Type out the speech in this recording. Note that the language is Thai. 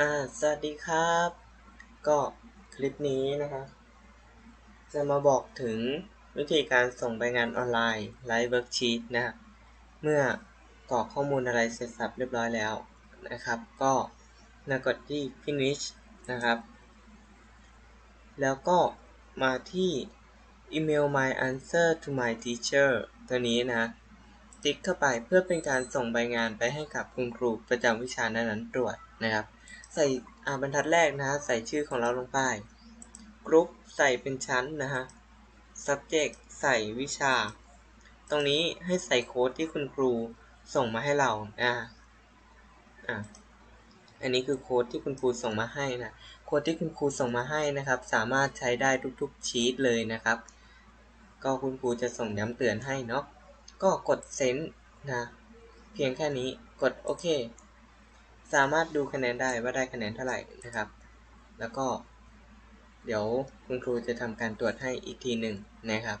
อ่าสวัสดีครับ ก็คลิปนี้นะครับ จะมาบอกถึงวิธีการส่งใบงานออนไลน์ไลฟ์เวิร์กชีตนะเมื่อกรอกข้อมูลอะไรเสร็จสับเรียบร้อยแล้วนะครับ ก็มากดที่ finish นะครับ แล้วก็มาที่ email my answer to my teacher ตัวนี้นะ ติ๊กเข้าไปเพื่อเป็นการส่งใบงานไปให้กับคุณครูประจำวิชานั้นๆตรวจนะครับ ใส่อาบรรทัดแรกนะฮะใส่ชื่อของเราลงไป group ใส่เป็นชั้นนะฮะ subject ใส่วิชา ตรงนี้ให้ใส่โค้ดที่คุณครูส่งมาให้เราอ่าอ่าอันนี้คือโค้ดที่คุณครูส่งมาให้นะโค้ดที่คุณครูส่งมาให้นะครับ สามารถใช้ได้ทุกๆชีตเลยนะครับ ก็คุณครูจะส่งย้ำเตือนให้เนาะ ก็กดเซนนะ เพียงแค่นี้กดโอเค สามารถดูคะแนนได้ว่าได้คะแนนเท่าไหร่นะครับ แล้วก็ เดี๋ยวคุณครูจะทำการตรวจให้อีกทีหนึ่งนะครับ